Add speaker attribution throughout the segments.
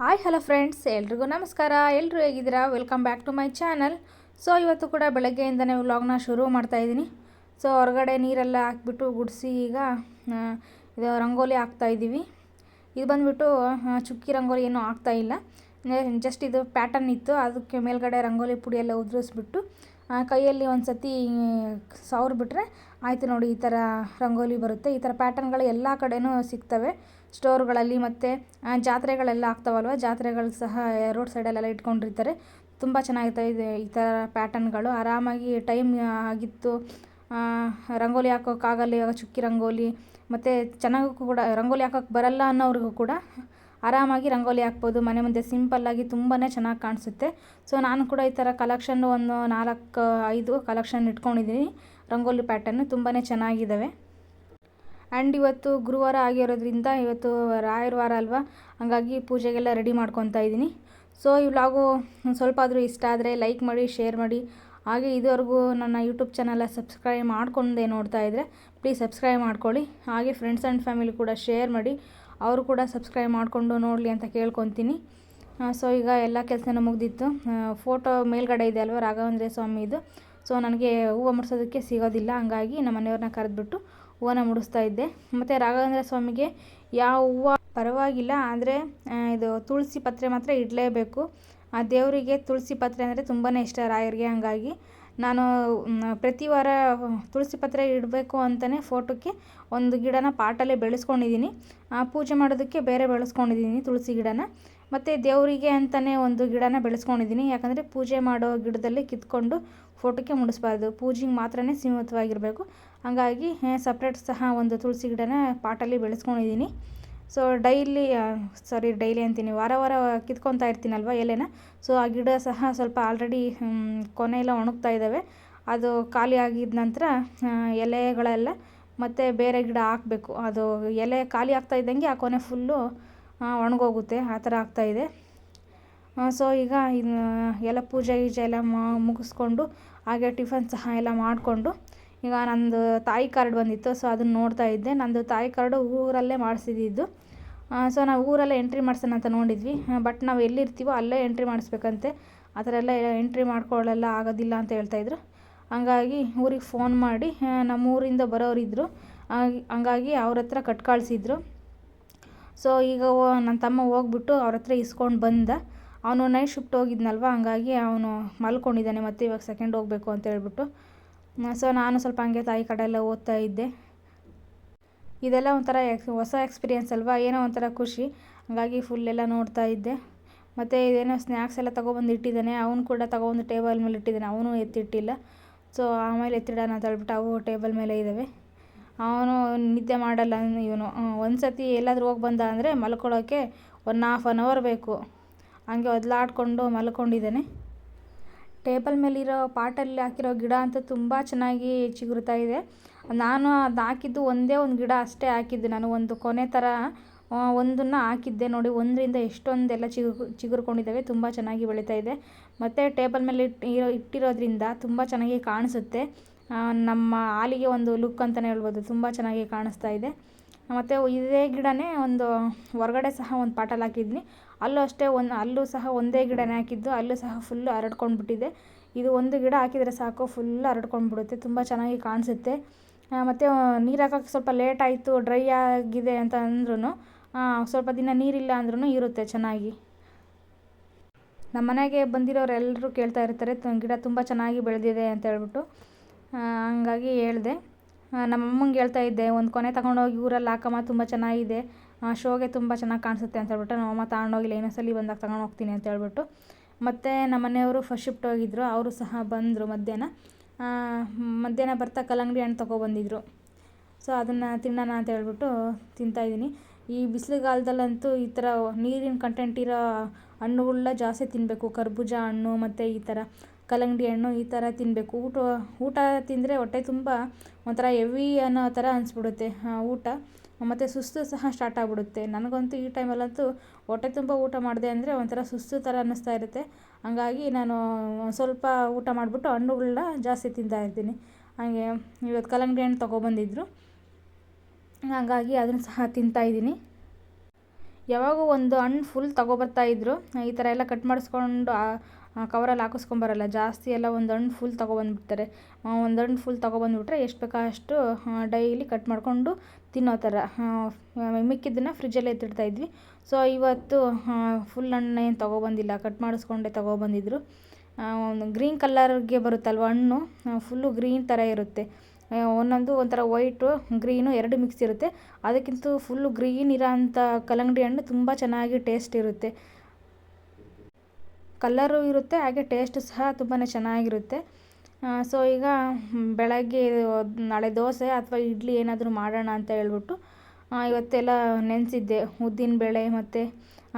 Speaker 1: Hi, hello friends, ಎಲ್ರಿಗೂ ನಮಸ್ಕಾರ. ಎಲ್ಲರೂ ಹೇಗಿದ್ದೀರಾ? Welcome back to my channel. So, ಇವತ್ತು ಕೂಡ ಬೆಳಗ್ಗೆಯಿಂದನೇ ವ್ಲಾಗ್ನ ಶುರು ಮಾಡ್ತಾಯಿದ್ದೀನಿ ಸೊ, ಹೊರಗಡೆ ನೀರೆಲ್ಲ ಹಾಕ್ಬಿಟ್ಟು ಗುಡಿಸಿ ಈಗ ಇದು ರಂಗೋಲಿ ಹಾಕ್ತಾ ಇದ್ದೀವಿ. ಇದು ಬಂದುಬಿಟ್ಟು ಚುಕ್ಕಿ ರಂಗೋಲಿ ಏನೂ ಆಗ್ತಾ ಇಲ್ಲ. ಜಸ್ಟ್ ಇದು ಪ್ಯಾಟರ್ನ್ ಇತ್ತು. ಅದಕ್ಕೆ ಮೇಲ್ಗಡೆ ರಂಗೋಲಿ ಪುಡಿಯೆಲ್ಲ ಉದುರಿಸ್ಬಿಟ್ಟು ಕೈಯಲ್ಲಿ ಒಂದು ಸತಿ ಸವರ್ ಬಿಟ್ಟರೆ ಆಯಿತು ನೋಡಿ, ಈ ಥರ ರಂಗೋಲಿ ಬರುತ್ತೆ. ಈ ಥರ ಪ್ಯಾಟರ್ನ್ಗಳು ಎಲ್ಲ ಕಡೆಯೂ ಸಿಗ್ತವೆ. ಸ್ಟೋರ್ಗಳಲ್ಲಿ ಮತ್ತು ಜಾತ್ರೆಗಳೆಲ್ಲ ಆಗ್ತಾವಲ್ವ? ಜಾತ್ರೆಗಳು ಸಹ ರೋಡ್ ಸೈಡಲ್ಲೆಲ್ಲ ಇಟ್ಕೊಂಡಿರ್ತಾರೆ. ತುಂಬ ಚೆನ್ನಾಗಿರ್ತವೆ ಇದೆ ಈ ಥರ ಪ್ಯಾಟರ್ನ್ಗಳು ಆರಾಮಾಗಿ ಟೈಮ್ ಆಗಿತ್ತು. ರಂಗೋಲಿ ಹಾಕೋಕ್ಕಾಗಲ್ಲ ಇವಾಗ ಚುಕ್ಕಿ ರಂಗೋಲಿ. ಮತ್ತು ಚೆನ್ನಾಗೂ ಕೂಡ, ರಂಗೋಲಿ ಹಾಕೋಕ್ಕೆ ಬರಲ್ಲ ಅನ್ನೋರಿಗೂ ಕೂಡ ಆರಾಮಾಗಿ ರಂಗೋಲಿ ಹಾಕ್ಬೋದು. ಮನೆ ಮುಂದೆ ಸಿಂಪಲ್ಲಾಗಿ ತುಂಬಾ ಚೆನ್ನಾಗಿ ಕಾಣಿಸುತ್ತೆ. ಸೊ ನಾನು ಕೂಡ ಈ ಥರ ಕಲೆಕ್ಷನ್ ಒಂದು ನಾಲ್ಕು, ಐದು ಕಲೆಕ್ಷನ್ ಇಟ್ಕೊಂಡಿದ್ದೀನಿ. ರಂಗೋಲಿ ಪ್ಯಾಟರ್ನು ತುಂಬಾ ಚೆನ್ನಾಗಿದ್ದಾವೆ ಆ್ಯಂಡ್ ಇವತ್ತು ಗುರುವಾರ ಆಗಿರೋದ್ರಿಂದ ಇವತ್ತು ರಾಯರ ವಾರ ಅಲ್ವಾ? ಹಾಗಾಗಿ ಪೂಜೆಗೆಲ್ಲ ರೆಡಿ ಮಾಡ್ಕೊತಾ ಇದ್ದೀನಿ. ಸೊ ಈ ವ್ಲಾಗು ಸ್ವಲ್ಪ ಆದರೂ ಇಷ್ಟ ಆದರೆ ಲೈಕ್ ಮಾಡಿ ಶೇರ್ ಮಾಡಿ. ಹಾಗೆ ಇದುವರೆಗೂ ನನ್ನ ಯೂಟ್ಯೂಬ್ ಚಾನಲ್ ಸಬ್ಸ್ಕ್ರೈಬ್ ಮಾಡ್ಕೊಂಡೆ ನೋಡ್ತಾ ಇದ್ದರೆ ಪ್ಲೀಸ್ ಸಬ್ಸ್ಕ್ರೈಬ್ ಮಾಡ್ಕೊಳ್ಳಿ. ಹಾಗೆ ಫ್ರೆಂಡ್ಸ್ ಆ್ಯಂಡ್ ಫ್ಯಾಮಿಲಿ ಕೂಡ ಶೇರ್ ಮಾಡಿ. ಅವರು ಕೂಡ ಸಬ್ಸ್ಕ್ರೈಬ್ ಮಾಡಿಕೊಂಡು ನೋಡಲಿ ಅಂತ ಕೇಳ್ಕೊತೀನಿ. ಸೊ ಈಗ ಎಲ್ಲ ಕೆಲಸನೂ ಮುಗ್ದಿತ್ತು. ಫೋಟೋ ಮೇಲ್ಗಡೆ ಇದೆ ಅಲ್ವ ರಾಘವೇಂದ್ರ ಸ್ವಾಮಿದು ಸೊ ನನಗೆ ಹೂವು ಮುಡಿಸೋದಕ್ಕೆ ಸಿಗೋದಿಲ್ಲ. ಹಂಗಾಗಿ ನಮ್ಮ ಮನೆಯವ್ರನ್ನ ಕರೆದ್ಬಿಟ್ಟು ಹೂವನ್ನ ಮುಡಿಸ್ತಾ ಇದ್ದೆ. ಮತ್ತು ರಾಘವೇಂದ್ರ ಸ್ವಾಮಿಗೆ ಯಾವ ಹೂವು ಪರವಾಗಿಲ್ಲ, ಆದರೆ ಇದು ತುಳಸಿ ಪತ್ರೆ ಮಾತ್ರ ಇಡಲೇಬೇಕು. ಆ ದೇವರಿಗೆ ತುಳಸಿ ಪತ್ರೆ ಅಂದರೆ ತುಂಬಾ ಇಷ್ಟ ರಾಯರಿಗೆ. ಹಂಗಾಗಿ ನಾನು ಪ್ರತಿ ವಾರ ತುಳಸಿ ಪತ್ರೆ ಇಡಬೇಕು ಅಂತಲೇ ಫೋಟೋಕ್ಕೆ ಒಂದು ಗಿಡನ ಪಾಟಲ್ಲೇ ಬೆಳೆಸ್ಕೊಂಡಿದ್ದೀನಿ. ಆ, ಪೂಜೆ ಮಾಡೋದಕ್ಕೆ ಬೇರೆ ಬೆಳೆಸ್ಕೊಂಡಿದ್ದೀನಿ ತುಳಸಿ ಗಿಡನ. ಮತ್ತು ದೇವರಿಗೆ ಅಂತಲೇ ಒಂದು ಗಿಡನ ಬೆಳೆಸ್ಕೊಂಡಿದ್ದೀನಿ. ಯಾಕಂದರೆ ಪೂಜೆ ಮಾಡೋ ಗಿಡದಲ್ಲಿ ಕಿತ್ಕೊಂಡು ಫೋಟೋಕ್ಕೆ ಮುಡಿಸ್ಬಾರ್ದು. ಪೂಜೆಗೆ ಮಾತ್ರನೇ ಸೀಮಿತವಾಗಿರಬೇಕು. ಹಾಗಾಗಿ ಸಪ್ರೇಟ್ ಸಹ ಒಂದು ತುಳಸಿ ಗಿಡನ ಪಾಟಲ್ಲಿ ಬೆಳೆಸ್ಕೊಂಡಿದ್ದೀನಿ. ಸೊ ಡೈಲಿ ಸಾರಿ ಡೈಲಿ ಅಂತೀನಿ. ವಾರ ವಾರ ಕಿತ್ಕೊತಾ ಇರ್ತೀನಲ್ವ ಎಲೆನ? ಸೊ ಆ ಗಿಡ ಸಹ ಸ್ವಲ್ಪ ಆಲ್ರೆಡಿ ಕೊನೆ ಎಲ್ಲ ಒಣಗ್ತಾ ಇದ್ದಾವೆ ಅದು ಖಾಲಿ ಆಗಿದ ನಂತರ ಎಲೆಗಳೆಲ್ಲ ಮತ್ತು ಬೇರೆ ಗಿಡ ಹಾಕಬೇಕು. ಅದು ಎಲೆ ಖಾಲಿ ಆಗ್ತಾ ಇದ್ದಂಗೆ ಆ ಕೊನೆ ಫುಲ್ಲು ಒಣಗೋಗುತ್ತೆ. ಆ ಥರ ಆಗ್ತಾಯಿದೆ ಸೊ ಈಗ ಎಲ್ಲ ಪೂಜೆ ಗೀಜೆ ಎಲ್ಲ ಮುಗಿಸ್ಕೊಂಡು, ಹಾಗೆ ಟಿಫನ್ ಸಹ ಎಲ್ಲ ಮಾಡಿಕೊಂಡು ಈಗ ನಂದು ತಾಯಿ ಕಾರ್ಡ್ ಬಂದಿತ್ತು ಸೊ ಅದನ್ನು ನೋಡ್ತಾ ಇದ್ದೆ. ನಂದು ತಾಯಿ ಕಾರ್ಡು ಊರಲ್ಲೇ ಮಾಡಿಸಿದ್ದು ಸೊ ನಾವು ಊರಲ್ಲೇ ಎಂಟ್ರಿ ಮಾಡ್ಸೋಣ ಅಂತ ನೋಡಿದ್ವಿ. ಬಟ್ ನಾವು ಎಲ್ಲಿರ್ತೀವೋ ಅಲ್ಲೇ ಎಂಟ್ರಿ ಮಾಡಿಸ್ಬೇಕಂತೆ. ಆ ಥರ ಎಲ್ಲ ಎಂಟ್ರಿ ಮಾಡ್ಕೊಳ್ಳೆಲ್ಲ ಆಗೋದಿಲ್ಲ ಅಂತ ಹೇಳ್ತಾಯಿದ್ರು ಹಂಗಾಗಿ ಊರಿಗೆ ಫೋನ್ ಮಾಡಿ ನಮ್ಮ ಊರಿಂದ ಬರೋರಿದ್ದರು ಹಂಗಾಗಿ ಅವ್ರ ಹತ್ರ ಕಟ್ ಕಳಿಸಿದ್ರು. ಸೊ ಈಗ ನನ್ನ ತಮ್ಮ ಹೋಗ್ಬಿಟ್ಟು ಅವ್ರ ಹತ್ರ ಇಸ್ಕೊಂಡು ಬಂದ. ಅವನು ನೈಟ್ ಶಿಫ್ಟ್ ಹೋಗಿದ್ನಲ್ವ? ಹಂಗಾಗಿ ಅವನು ಮಲ್ಕೊಂಡಿದ್ದಾನೆ ಮತ್ತೆ ಇವಾಗ ಸೆಕೆಂಡ್ ಹೋಗಬೇಕು ಅಂತ ಹೇಳ್ಬಿಟ್ಟು. ಸೊ ನಾನು ಸ್ವಲ್ಪ ಹಂಗೆ ತಾಯಿ ಕಡೆ ಎಲ್ಲ ಓದ್ತಾ ಇದ್ದೆ. ಇದೆಲ್ಲ ಒಂಥರ ಎಕ್ಸ್ ಹೊಸ ಎಕ್ಸ್ಪೀರಿಯೆನ್ಸ್ ಅಲ್ವಾ? ಏನೋ ಒಂಥರ ಖುಷಿ. ಹಾಗಾಗಿ ಫುಲ್ ಎಲ್ಲ ನೋಡ್ತಾ ಇದ್ದೆ. ಮತ್ತು ಇದೇನೋ ಸ್ನ್ಯಾಕ್ಸ್ ಎಲ್ಲ ತೊಗೊಬಂದು ಇಟ್ಟಿದ್ದಾನೆ. ಅವನು ಕೂಡ ತೊಗೊಬಂದು ಟೇಬಲ್ ಮೇಲೆ ಇಟ್ಟಿದ್ದಾನೆ. ಅವನು ಎತ್ತಿಟ್ಟಿಲ್ಲ. ಸೊ ಆಮೇಲೆ ಎತ್ತಿಡೋಣ ಅಂತ ಹೇಳ್ಬಿಟ್ಟು ಅವು ಟೇಬಲ್ ಮೇಲೆ ಇದ್ದಾವೆ. ಅವನು ನಿದ್ದೆ ಮಾಡಲ್ಲ ಇವನು. ಒಂದು ಸತಿ ಎಲ್ಲಾದರೂ ಹೋಗಿ ಬಂದ ಅಂದರೆ ಮಲ್ಕೊಳ್ಳೋಕ್ಕೆ ಒನ್ ಹಾಫ್ ಆನ್ ಅವರ್ ಬೇಕು. ಹಂಗೆ ಒದ್ಲಾಡ್ಕೊಂಡು ಮಲ್ಕೊಂಡಿದ್ದಾನೆ. ಟೇಬಲ್ ಮೇಲಿರೋ ಪಾಟಲ್ಲಿ ಹಾಕಿರೋ ಗಿಡ ಅಂತೂ ತುಂಬ ಚೆನ್ನಾಗಿ ಚಿಗುರ್ತಾ ಇದೆ. ನಾನು ಅದು ಹಾಕಿದ್ದು ಒಂದೇ ಒಂದು ಗಿಡ ಅಷ್ಟೇ ಹಾಕಿದ್ದು. ನಾನು ಒಂದು ಕೊನೆ ಥರ ಒಂದನ್ನು ಹಾಕಿದ್ದೆ ನೋಡಿ, ಒಂದರಿಂದ ಎಷ್ಟೊಂದೆಲ್ಲ ಚಿಗುರು ಚಿಗುರ್ಕೊಂಡಿದ್ದಾವೆ, ತುಂಬ ಚೆನ್ನಾಗಿ ಬೆಳೀತಾ ಇದೆ. ಮತ್ತು ಟೇಬಲ್ ಮೇಲೆ ಇರೋ, ಇಟ್ಟಿರೋದ್ರಿಂದ ತುಂಬ ಚೆನ್ನಾಗಿ ಕಾಣಿಸುತ್ತೆ. ನಮ್ಮ ಹಾಲಿಗೆ ಒಂದು ಲುಕ್ ಅಂತಲೇ ಹೇಳ್ಬೋದು, ತುಂಬ ಚೆನ್ನಾಗಿ ಕಾಣಿಸ್ತಾ ಇದೆ. ಮತ್ತು ಇದೇ ಗಿಡನೇ ಒಂದು ಹೊರಗಡೆ ಸಹ ಒಂದು ಪಾಟಲ್ಲಿ ಹಾಕಿದ್ನಿ. ಅಲ್ಲೂ ಅಷ್ಟೇ ಒಂದು, ಅಲ್ಲೂ ಸಹ ಒಂದೇ ಗಿಡನೇ ಹಾಕಿದ್ದು, ಅಲ್ಲೂ ಸಹ ಫುಲ್ಲು ಹರಡ್ಕೊಂಡ್ಬಿಟ್ಟಿದೆ. ಇದು ಒಂದು ಗಿಡ ಹಾಕಿದರೆ ಸಾಕು ಫುಲ್ ಹರಡ್ಕೊಂಡ್ಬಿಡುತ್ತೆ, ತುಂಬ ಚೆನ್ನಾಗಿ ಕಾಣಿಸುತ್ತೆ. ಮತ್ತು ನೀರು ಹಾಕೋಕ್ಕೆ ಸ್ವಲ್ಪ ಲೇಟ್ ಆಯಿತು ಡ್ರೈ ಆಗಿದೆ ಅಂತ ಅಂದ್ರೂ ಸ್ವಲ್ಪ ದಿನ ನೀರಿಲ್ಲ ಅಂದ್ರೂ ಇರುತ್ತೆ ಚೆನ್ನಾಗಿ. ನಮ್ಮ ಮನೆಗೆ ಬಂದಿರೋರೆಲ್ಲರೂ ಕೇಳ್ತಾ ಇರ್ತಾರೆ ಗಿಡ ತುಂಬ ಚೆನ್ನಾಗಿ ಬೆಳೆದಿದೆ ಅಂತ ಹೇಳ್ಬಿಟ್ಟು ಹಂಗಾಗಿ ಹೇಳಿದೆ. ನಮ್ಮಮ್ಮಂಗೆ ಹೇಳ್ತಾ ಇದ್ದೆ, ಒಂದು ಕೊನೆ ತಗೊಂಡೋಗಿ ಊರಲ್ಲಿ ಹಾಕಮ್ಮ, ತುಂಬ ಚೆನ್ನಾಗಿದೆ. ಶೋಗೆ ತುಂಬ ಚೆನ್ನಾಗಿ ಕಾಣಿಸುತ್ತೆ ಅಂತ ಹೇಳ್ಬಿಟ್ಟು ನಮ್ಮಮ್ಮ ತಗೊಂಡೋಗಿಲ್ಲ ಇನ್ನೊಂದ್ಸಲಿ ಬಂದಾಗ ತಗೊಂಡು ಹೋಗ್ತೀನಿ ಅಂತ ಹೇಳ್ಬಿಟ್ಟು. ಮತ್ತು ನಮ್ಮ ಮನೆಯವರು ಫಸ್ಟ್ ಶಿಫ್ಟ್ ಹೋಗಿದ್ರು, ಅವರು ಸಹ ಬಂದರು ಮಧ್ಯಾಹ್ನ. ಮಧ್ಯಾಹ್ನ ಬರ್ತಾ ಕಲ್ಲಂಗಡಿ ಹಣ್ಣು ತೊಗೊಬಂದಿದ್ರು. ಸೊ ಅದನ್ನು ತಿನ್ನೋಣ ಅಂತ ಹೇಳ್ಬಿಟ್ಟು ತಿಂತಾಯಿದ್ದೀನಿ ಈ ಬಿಸಿಲುಗಾಲದಲ್ಲಂತೂ ಈ ಥರ ನೀರಿನ ಕಂಟೆಂಟ್ ಇರೋ ಹಣ್ಣುಗಳನ್ನ ಜಾಸ್ತಿ ತಿನ್ನಬೇಕು ಕರ್ಬೂಜ ಹಣ್ಣು ಮತ್ತು ಈ ಥರ ಕಲ್ಲಂಗಡಿ ಹಣ್ಣು ಈ ಥರ ತಿನ್ನಬೇಕು ಊಟ ಊಟ ತಿಂದರೆ ಹೊಟ್ಟೆ ತುಂಬ ಒಂಥರ ಹೆವಿ ಅನ್ನೋ ಥರ ಅನಿಸ್ಬಿಡುತ್ತೆ. ಊಟ. ಮತ್ತು ಸುಸ್ತು ಸಹ ಸ್ಟಾರ್ಟ್ ಆಗಿಬಿಡುತ್ತೆ. ನನಗಂತೂ ಈ ಟೈಮಲ್ಲಂತೂ ಹೊಟ್ಟೆ ತುಂಬ ಊಟ ಮಾಡಿದೆ ಅಂದರೆ ಒಂಥರ ಸುಸ್ತು ಥರ ಅನ್ನಿಸ್ತಾ ಇರುತ್ತೆ. ಹಂಗಾಗಿ ನಾನು ಸ್ವಲ್ಪ ಊಟ ಮಾಡಿಬಿಟ್ಟು ಹಣ್ಣುಗಳನ್ನ ಜಾಸ್ತಿ ತಿಂತಾ ಇರ್ತೀನಿ. ಹಾಗೆ ಇವತ್ತು ಕಲ್ಲಂಗಡಿ ಹಣ್ಣು ತೊಗೊಬಂದಿದ್ರು. ಹಾಗಾಗಿ ಅದನ್ನು ಸಹ ತಿಂತಾಯಿದ್ದೀನಿ ಯಾವಾಗೂ ಒಂದು ಹಣ್ಣು ಫುಲ್ ತೊಗೊಬರ್ತಾಯಿದ್ರು ಈ ಥರ ಎಲ್ಲ ಕಟ್ ಮಾಡಿಸ್ಕೊಂಡು ಕವರಲ್ಲಿ ಹಾಕಿಸ್ಕೊಂಬರಲ್ಲ. ಜಾಸ್ತಿ ಎಲ್ಲ ಒಂದು ಹಣ್ಣು ಫುಲ್ ತೊಗೊಬಂದ್ಬಿಡ್ತಾರೆ. ಒಂದು ಹಣ್ಣು ಫುಲ್ ತೊಗೊಬಂದ್ಬಿಟ್ರೆ ಎಷ್ಟು ಬೇಕೋ ಅಷ್ಟು ಡೈಲಿ ಕಟ್ ಮಾಡಿಕೊಂಡು ತಿನ್ನೋ ಥರ. ಮಿಕ್ಕಿದ್ದನ್ನು ಫ್ರಿಜ್ಜಲ್ಲೇ ಎತ್ತಿಡ್ತಾಯಿದ್ವಿ ಸೊ ಇವತ್ತು ಫುಲ್ ಹಣ್ಣೇನು ತೊಗೊಬಂದಿಲ್ಲ. ಕಟ್ ಮಾಡಿಸ್ಕೊಂಡೆ ತೊಗೊಬಂದಿದ್ರು. ಒಂದು ಗ್ರೀನ್ ಕಲರ್ಗೆ ಬರುತ್ತಲ್ವ ಹಣ್ಣು ಫುಲ್ಲು ಗ್ರೀನ್ ಥರ ಇರುತ್ತೆ. ಒಂದೊಂದು ಒಂಥರ ವೈಟು ಗ್ರೀನು ಎರಡು ಮಿಕ್ಸ್ ಇರುತ್ತೆ. ಅದಕ್ಕಿಂತ ಫುಲ್ಲು ಗ್ರೀನ್ ಇರೋ ಅಂಥ ಕಲ್ಲಂಗಡಿ ಹಣ್ಣು ತುಂಬ ಚೆನ್ನಾಗಿ ಟೇಸ್ಟ್ ಇರುತ್ತೆ. ಕಲ್ಲರು ಇರುತ್ತೆ, ಹಾಗೆ ಟೇಸ್ಟ್ ಸಹ ತುಂಬಾ ಚೆನ್ನಾಗಿರುತ್ತೆ. ಸೊ ಈಗ ಬೆಳಗ್ಗೆ ನಾಳೆ ದೋಸೆ ಅಥವಾ ಇಡ್ಲಿ ಏನಾದರೂ ಮಾಡೋಣ ಅಂತ ಹೇಳ್ಬಿಟ್ಟು ಇವತ್ತೆಲ್ಲ ನೆನೆಸಿದ್ದೆ. ಬೇಳೆ ಮತ್ತು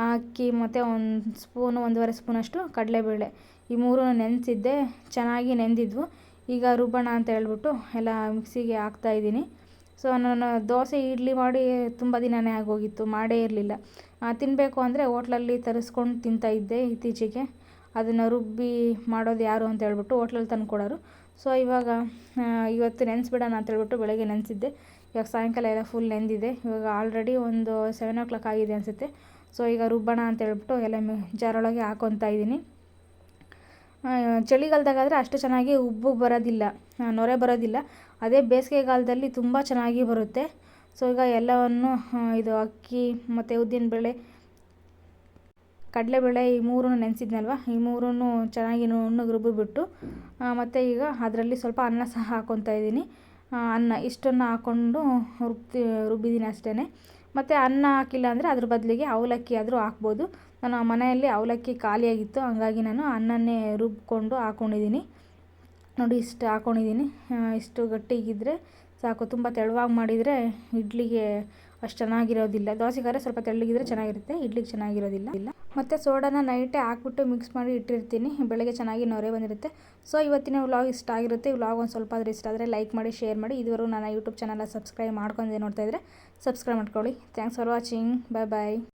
Speaker 1: ಅಕ್ಕಿ ಮತ್ತು ಒಂದು ಸ್ಪೂನು ಒಂದೂವರೆ ಸ್ಪೂನಷ್ಟು ಕಡಲೆಬೇಳೆ. ಈ ಮೂರು ನೆನೆಸಿದ್ದೆ, ಚೆನ್ನಾಗಿ ನೆಂದಿದ್ವು. ಈಗ ರುಬ್ಬೋಣ ಅಂತ ಹೇಳ್ಬಿಟ್ಟು ಎಲ್ಲ ಮಿಕ್ಸಿಗೆ ಹಾಕ್ತಾಯಿದ್ದೀನಿ ಸೊ ನಾನು ದೋಸೆ, ಇಡ್ಲಿ ಮಾಡಿ ತುಂಬ ದಿನವೇ ಆಗೋಗಿತ್ತು, ಮಾಡೇ ಇರಲಿಲ್ಲ. ತಿನ್ನಬೇಕು ಅಂದರೆ ಓಟ್ಲಲ್ಲಿ ತರಿಸ್ಕೊಂಡು ತಿಂತಾಯಿದ್ದೆ ಇತ್ತೀಚೆಗೆ. ಅದನ್ನು ರುಬ್ಬಿ ಮಾಡೋದು ಯಾರು ಅಂತ ಹೇಳ್ಬಿಟ್ಟು ಓಟ್ಲಲ್ಲಿ ತಂದು ಕೊಡೋರು. ಸೊ ಇವಾಗ ಇವತ್ತು ನೆನೆಸ್ಬಿಡೋಣ ಅಂತ ಹೇಳ್ಬಿಟ್ಟು ಬೆಳಗ್ಗೆ ನೆನೆಸಿದ್ದೆ. ಇವಾಗ ಸಾಯಂಕಾಲ ಎಲ್ಲ ಫುಲ್ ನೆಂದಿದೆ. ಇವಾಗ ಆಲ್ರೆಡಿ ಒಂದು ಸೆವೆನ್ ಓ ಕ್ಲಾಕ್ ಆಗಿದೆ ಅನಿಸುತ್ತೆ. ಸೊ ಈಗ ರುಬ್ಬೋಣ ಅಂತ ಹೇಳ್ಬಿಟ್ಟು ಎಲ್ಲ ಜಾರೊಳಗೆ ಹಾಕೊತಾ ಇದ್ದೀನಿ. ಚಳಿಗಾಲದಾಗಾದರೆ ಅಷ್ಟು ಚೆನ್ನಾಗಿ ಉಬ್ಬು ಬರೋದಿಲ್ಲ ನೊರೆ ಬರೋದಿಲ್ಲ. ಅದೇ ಬೇಸಿಗೆಗಾಲದಲ್ಲಿ ತುಂಬ ಚೆನ್ನಾಗಿ ಬರುತ್ತೆ. ಸೊ, ಈಗ ಎಲ್ಲವನ್ನು ಇದು ಅಕ್ಕಿ ಮತ್ತು ಉದ್ದಿನಬೇಳೆ ಕಡಲೆಬೇಳೆ ಈ ಮೂರೂ ನೆನೆಸಿದ್ನಲ್ವ? ಈ ಮೂರೂ ಚೆನ್ನಾಗಿ ನುಣ್ಣಗೆ ರುಬ್ಬಿಬಿಟ್ಟು ಮತ್ತು ಈಗ ಅದರಲ್ಲಿ ಸ್ವಲ್ಪ ಅನ್ನ ಸಹ ಹಾಕ್ಕೊತಾ ಇದ್ದೀನಿ. ಅನ್ನ ಇಷ್ಟನ್ನು ಹಾಕ್ಕೊಂಡು ರುಬ್ಬಿ ರುಬ್ಬಿದ್ದೀನಿ ಅಷ್ಟೇ ಮತ್ತು ಅನ್ನ ಹಾಕಿಲ್ಲ ಅಂದರೆ ಅದ್ರ ಬದಲಿಗೆ ಅವಲಕ್ಕಿ ಆದರೂ ಹಾಕ್ಬೋದು. ನಾನು ಮನೆಯಲ್ಲಿ ಅವಲಕ್ಕಿ ಖಾಲಿಯಾಗಿತ್ತು, ಹಂಗಾಗಿ ನಾನು ಅನ್ನನೇ ರುಬ್ಕೊಂಡು ಹಾಕ್ಕೊಂಡಿದ್ದೀನಿ ನೋಡಿ ಇಷ್ಟು ಹಾಕ್ಕೊಂಡಿದ್ದೀನಿ ಇಷ್ಟು ಗಟ್ಟಿಗಿದ್ದರೆ ಸಾಕು. ತುಂಬ ತೆಳುವಾಗಿ ಮಾಡಿದರೆ ಇಡ್ಲಿಗೆ ಅಷ್ಟು ಚೆನ್ನಾಗಿರೋದಿಲ್ಲ. ದೋಸೆಗಾದ್ರೆ ಸ್ವಲ್ಪ ತೆಳ್ಳಗಿದ್ರೆ ಚೆನ್ನಾಗಿರುತ್ತೆ, ಇಡ್ಲಿಗೆ ಚೆನ್ನಾಗಿರೋದಿಲ್ಲ. ಇಲ್ಲ ಮತ್ತು ಸೋಡಾನ ನೈಟೇ ಹಾಕ್ಬಿಟ್ಟು ಮಿಕ್ಸ್ ಮಾಡಿ ಇಟ್ಟಿರ್ತೀನಿ. ಬೆಳಗ್ಗೆ ಚೆನ್ನಾಗಿ ನೊರೆ ಬಂದಿರುತ್ತೆ. ಸೊ ಇವತ್ತಿನ ವ್ಲಾಗ್ ಇಷ್ಟ ಆಗಿರುತ್ತೆ. ವ್ಲಾಗ್ ಒಂದು ಸ್ವಲ್ಪ ಆದರೆ ಇಷ್ಟ ಆದರೆ ಲೈಕ್ ಮಾಡಿ ಶೇರ್ ಮಾಡಿ. ಇದುವರೆಗೂ ನನ್ನ ಯೂಟ್ಯೂಬ್ ಚಾನಲ್ ಸಬ್ಸ್ಕ್ರೈಬ್ ಮಾಡ್ಕೊಂಡಿದ್ದೆ ನೋಡ್ತಾ ಇದ್ದರೆ ಸಬ್ಸ್ಕ್ರೈಬ್ ಮಾಡ್ಕೊಳ್ಳಿ. Thanks for watching bye bye